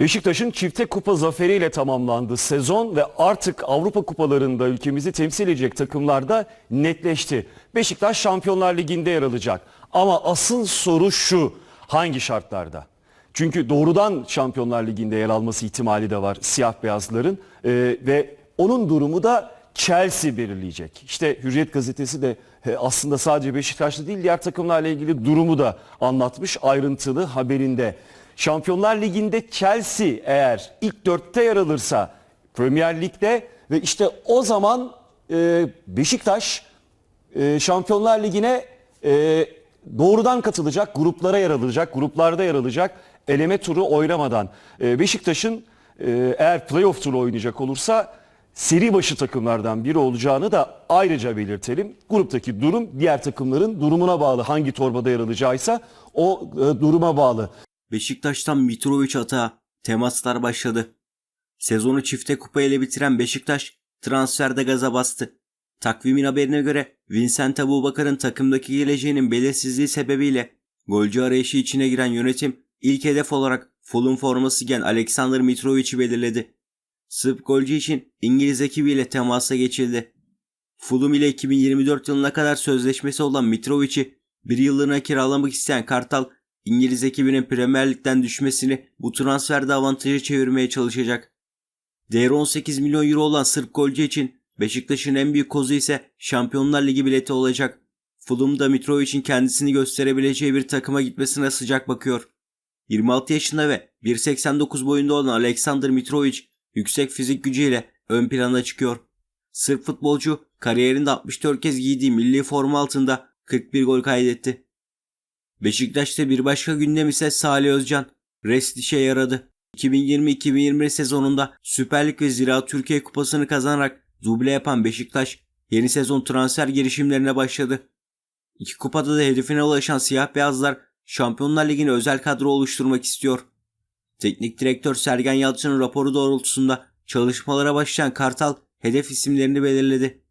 Beşiktaş'ın çifte kupa zaferiyle tamamlandı sezon ve artık Avrupa kupalarında ülkemizi temsil edecek takımlarda netleşti. Beşiktaş Şampiyonlar Ligi'nde yer alacak. Ama asıl soru şu, hangi şartlarda? Çünkü doğrudan Şampiyonlar Ligi'nde yer alması ihtimali de var siyah beyazların Ee, ve onun durumu da Chelsea belirleyecek. İşte Hürriyet gazetesi de e, aslında sadece Beşiktaş'ta değil diğer takımlarla ilgili durumu da anlatmış ayrıntılı haberinde. Şampiyonlar Ligi'nde Chelsea eğer ilk dörtte yer alırsa Premier Lig'de ve işte o zaman e, Beşiktaş e, Şampiyonlar Ligi'ne e, doğrudan katılacak, gruplara yer alacak, gruplarda yer alacak eleme turu oynamadan. E, Beşiktaş'ın e, eğer playoff turu oynayacak olursa seri başı takımlardan biri olacağını da ayrıca belirtelim. Gruptaki durum diğer takımların durumuna bağlı. Hangi torbada yer alacağıysa o e, duruma bağlı. Beşiktaş'tan Mitrovic atağa temaslar başladı. Sezonu çifte kupa ile bitiren Beşiktaş transferde gaza bastı. Takvimin haberine göre Vincent Abubakar'ın takımdaki geleceğinin belirsizliği sebebiyle golcü arayışı içine giren yönetim ilk hedef olarak Fulham forması giyen Alexander Mitrovic'i belirledi. Sırp golcü için İngiliz ekibiyle temasa geçildi. Fulham ile 2024 yılına kadar sözleşmesi olan Mitrovic'i bir yıllığına kiralamak isteyen Kartal İngiliz ekibinin Premier Lig'den düşmesini bu transferde avantajı çevirmeye çalışacak. Değeri 18 milyon euro olan Sırp golcü için Beşiktaş'ın en büyük kozu ise Şampiyonlar Ligi bileti olacak. Fulham'da Mitrovic'in kendisini gösterebileceği bir takıma gitmesine sıcak bakıyor. 26 yaşında ve 1.89 boyunda olan Alexander Mitrovic yüksek fizik gücüyle ön plana çıkıyor. Sırp futbolcu kariyerinde 64 kez giydiği milli forma altında 41 gol kaydetti. Beşiktaş'ta bir başka gündem ise Salih Özcan. Rest işe yaradı. 2020-2021 sezonunda Süper Lig ve Ziraat Türkiye Kupası'nı kazanarak duble yapan Beşiktaş yeni sezon transfer girişimlerine başladı. İki kupada da hedefine ulaşan siyah beyazlar Şampiyonlar Ligi'ne özel kadro oluşturmak istiyor. Teknik direktör Sergen Yalçın'ın raporu doğrultusunda çalışmalara başlayan Kartal hedef isimlerini belirledi.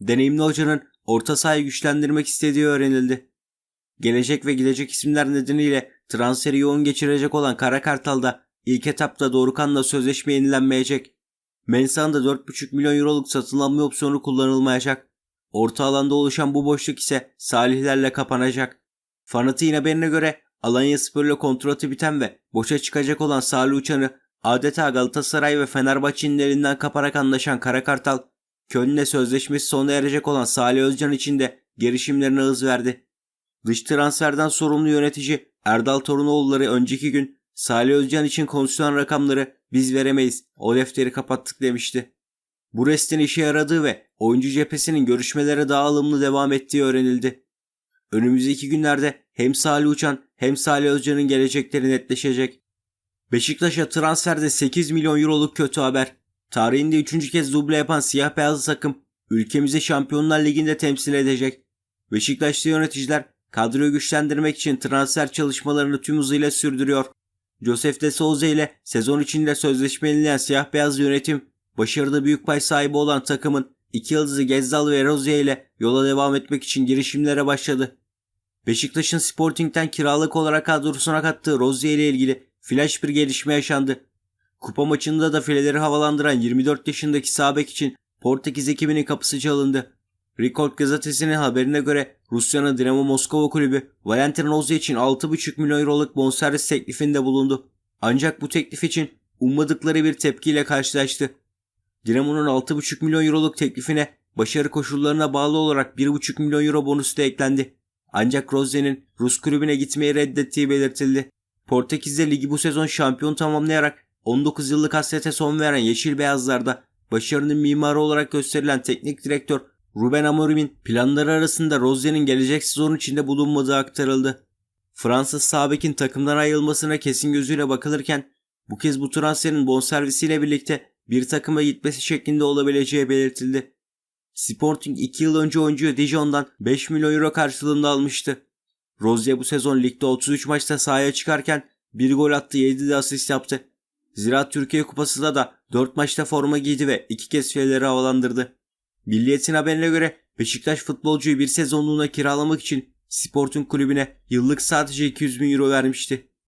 Deneyimli hocanın orta sahayı güçlendirmek istediği öğrenildi. Gelecek ve gidecek isimler nedeniyle transferi yoğun geçirecek olan Kara Kartal'da ilk etapta Dorukhan'la sözleşme yenilenmeyecek. Mensah'ın da 4,5 milyon euroluk satın alma opsiyonu kullanılmayacak. Orta alanda oluşan bu boşluk ise Salihlerle kapanacak. Fanatiğin haberine göre Alanya Spor'la kontratı biten ve boşa çıkacak olan Salih Uçan'ı adeta Galatasaray ve Fenerbahçe'nin elinden kaparak anlaşan Kara Kartal, Köln'le sözleşmesi sona erecek olan Salih Özcan için de girişimlerine hız verdi. Dış transferden sorumlu yönetici Erdal Torunoğulları önceki gün Salih Özcan için konuşulan rakamları biz veremeyiz o defteri kapattık demişti. Bu restin işe yaradığı ve oyuncu cephesinin görüşmelere daha ılımlı devam ettiği öğrenildi. Önümüzdeki günlerde hem Salih Uçan hem Salih Özcan'ın gelecekleri netleşecek. Beşiktaş'a transferde 8 milyon euroluk kötü haber. Tarihinde 3. kez duble yapan siyah beyazlı takım ülkemizi Şampiyonlar Ligi'nde temsil edecek. Beşiktaşlı yöneticiler kadroyu güçlendirmek için transfer çalışmalarını tüm hızıyla sürdürüyor. Josef de Souza ile sezon içinde sözleşme yenileyen siyah beyaz yönetim, başarıda büyük pay sahibi olan takımın iki yıldızı Gezzal ve Rozier ile yola devam etmek için girişimlere başladı. Beşiktaş'ın Sporting'den kiralık olarak kadrosuna kattığı Rozier ile ilgili flash bir gelişme yaşandı. Kupa maçında da fileleri havalandıran 24 yaşındaki Sabek için Portekiz ekibinin kapısı çalındı. Record gazetesinin haberine göre Rusya'nın Dinamo Moskova kulübü Valentin Rozier için 6,5 milyon euroluk bonservis teklifinde bulundu. Ancak bu teklif için ummadıkları bir tepkiyle karşılaştı. Dinamo'nun 6,5 milyon euroluk teklifine başarı koşullarına bağlı olarak 1,5 milyon euro bonus da eklendi. Ancak Rozier'in Rus kulübüne gitmeyi reddettiği belirtildi. Portekiz'de ligi bu sezon şampiyon tamamlayarak 19 yıllık hasrete son veren Yeşil Beyazlar'da başarının mimarı olarak gösterilen teknik direktör Ruben Amorim'in planları arasında Rozier'in gelecek sezon içinde bulunmadığı aktarıldı. Fransız Sabek'in takımdan ayrılmasına kesin gözüyle bakılırken bu kez bu transferin bonservisiyle birlikte bir takıma gitmesi şeklinde olabileceği belirtildi. Sporting 2 yıl önce oyuncuyu Dijon'dan 5 milyon euro karşılığında almıştı. Rozier bu sezon ligde 33 maçta sahaya çıkarken 1 gol attı 7 de asist yaptı. Ziraat Türkiye Kupası'da da 4 maçta forma giydi ve 2 kez fileleri havalandırdı. Milliyetin haberine göre Beşiktaş futbolcuyu bir sezonluğuna kiralamak için Sporting kulübüne yıllık sadece 200 bin euro vermişti.